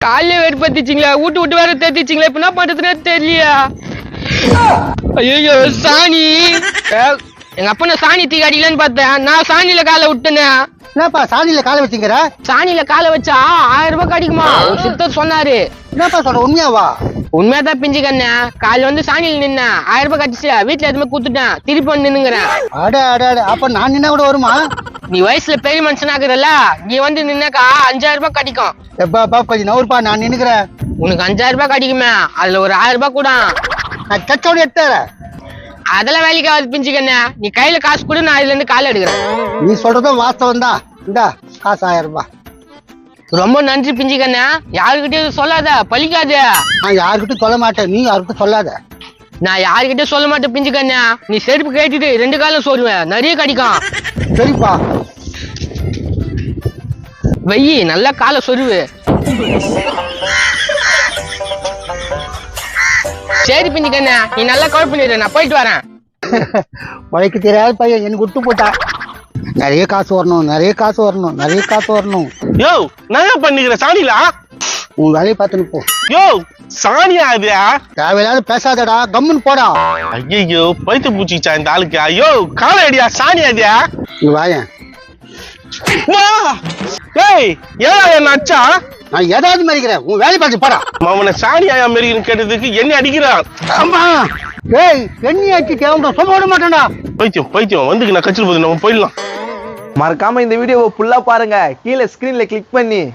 காலையில வெறுப்பத்திச்சிங்களா வீட்டு விட்டு வேற தேத்திச்சிங்களா இப்ப என்ன பண்றதுன்னே தெரியலையா. ஐயோ சாணி. எங்க அப்பா நான் சாணி தீ அடிக்கலன்னு பார்த்தேன். நான் சாணியில காலை விட்டேனே. என்னப்பா சாணியில காலை வச்சுங்கிற? சாணியில காலை வச்சா ஆயிரம் ரூபாய் கிடைக்குமா? சித்தர் சொன்னாரு. என்னப்பா சொல்ற உண்மையாவா? உண்மையாதான் பிஞ்சு கண்ணே காலைல வந்து சாணியில நின்னேன். ஆயிரம் ரூபாய் கட்டிச்சு வீட்டுல எதுவுமே கூத்துட்டேன் திருப்பி வந்து நின்னுங்கிறேன் அட அட அட அப்ப நான் நின்னா கூட வருமா? நீ வயசுல பெரிய மனுஷனாக்குறல நீ வந்து நின்னாக்கா அஞ்சாயிரம் ரூபாய் கிடைக்கும். எப்பா கொஞ்சம் நவருப்பா நான் நின்னுக்கிறேன். உனக்கு அஞ்சாயிரம் ரூபாய் கிடைக்குமே. அதுல ஒரு ஆயிரம் ரூபாய் கூட. நான் கச்சோடி எடுத்துறேன். அதெல்லாம் வேலைக்கு ஆகாது பிஞ்சு கண்ணே நீ கையில காசு கொடு நான் இதுல இருந்து காலை எடுக்கிறேன். நீ சொல்றதும் வாஸ்தவம் தான். இந்தா காசு ஆயிரம் ரூபாய். ரொம்ப நன்றி பிஞ்சு கண்ணே யாருக்கிட்டயும் சொல்லாத பழிக்காத. நான் யாருக்கிட்டும் சொல்ல மாட்டேன். நீ யாருக்கிட்டும் சொல்லாத. நான் யாருக்கிட்டயும் சொல்ல மாட்டேன் பிஞ்சு கண்ணே நீ செருப்பு கேட்டுட்டு ரெண்டு காலம் சொல்லுவேன் நிறைய கிடைக்கும். சரிப்பா. வெயி நல்லா காலை சொருவு. சரி பிஞ்சு கண்ணே நீ நல்லா கவர் பண்ணிடு நான் போயிட்டு வரேன். உழைக்க தெரியாத பையன் எனக்கு விட்டு போட்டான் நிறைய காசு வரணும் நிறைய காசு வரணும் நிறைய காசு வரணும். யோ நான் பண்ணிக்கிற சாணிலா? உன் வேலையை பார்த்துன்னு போ. யோ சாணியா அது தேவையில்லாத பேசாதடா கம்முன்னு போடா. ஐயோ பைத்து பூச்சிச்சா இந்த ஆளுக்கு? ஐயோ காலை அடியா சாணி அது நீ வாயேன். ஏய் ஏன் என்ன அச்சா? நான் ஏதாவது மறிக்கிறேன் உன் வேலையை பார்த்து போடா. அவனை சாணி ஆயா மெரிக்கன்னு கேட்டதுக்கு என்ன அடிக்கிறான். அம்மா! ஏய் எண்ணி ஆச்சு தேவை சொல்ல விட மாட்டேன்டா. பைத்தியம் பைத்தியம். வந்துக்கு நான் கச்சில் போது நம்ம போயிடலாம். மறக்காம இந்த வீடியோவை ஃபுல்லா பாருங்க. கீழே ஸ்கிரீன்ல கிளிக் பண்ணி.